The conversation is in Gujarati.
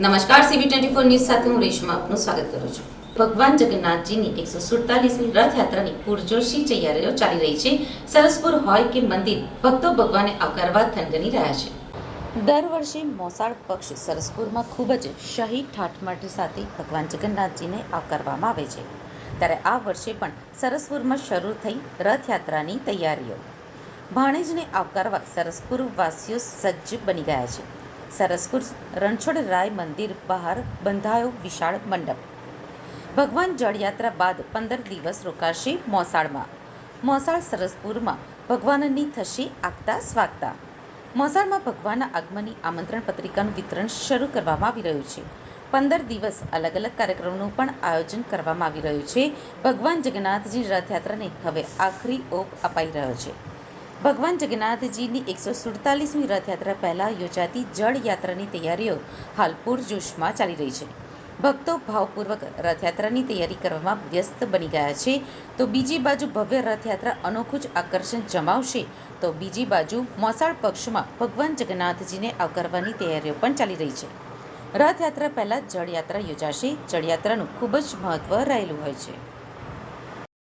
નમસ્કાર સીબી ટ્વેન્ટી ફોર ન્યૂઝ સાથે હું રેશમા આપનું સ્વાગત કરું છું. ભગવાન જગન્નાથજીની એકસો સુડતાલીસમી રથયાત્રાની પૂરજોશી તૈયારીઓ ચાલી રહી છે. સરસપુર હોય કે મંદિર, ભક્તો ભગવાનને આવકારવા થનગની રહ્યા છે. દર વર્ષે મોસાળ પક્ષ સરસપુરમાં ખૂબ જ શાહી ઠાઠમાટ સાથે ભગવાન જગન્નાથજીને આવકારવામાં આવે છે. ત્યારે આ વર્ષે પણ સરસપુરમાં શરૂ થઈ રથયાત્રાની તૈયારીઓ. ભાણેજને આવકારવા સરસપુર વાસીઓ સજ્જ બની ગયા છે. સરસપુર રણછોડરાય મંદિર બહાર બંધાયો વિશાળ મંડપ. ભગવાન જળયાત્રા બાદ પંદર દિવસ રોકાશે મોસાળમાં. મોસાળ સરસપુરમાં ભગવાનની થશે આગતા સ્વાગતા. મોસાળમાં ભગવાનના આગમનની આમંત્રણ પત્રિકાનું વિતરણ શરૂ કરવામાં આવી રહ્યું છે. પંદર દિવસ અલગ અલગ કાર્યક્રમોનું પણ આયોજન કરવામાં આવી રહ્યું છે. ભગવાન જગન્નાથજી રથયાત્રાને હવે આખરી ઓપ અપાઈ રહ્યો છે. ભગવાન જગન્નાથજીની એકસો સુડતાલીસમી રથયાત્રા પહેલાં યોજાતી જળયાત્રાની તૈયારીઓ હાલ પૂરજોશમાં ચાલી રહી છે. ભક્તો ભાવપૂર્વક રથયાત્રાની તૈયારી કરવામાં વ્યસ્ત બની ગયા છે. તો બીજી બાજુ ભવ્ય રથયાત્રા અનોખું જ આકર્ષણ જમાવશે. તો બીજી બાજુ મોસાળ પક્ષમાં ભગવાન જગન્નાથજીને આવકારવાની તૈયારીઓ પણ ચાલી રહી છે. રથયાત્રા પહેલાં જળયાત્રા યોજાશે. જળયાત્રાનું ખૂબ જ મહત્ત્વ રહેલું હોય છે.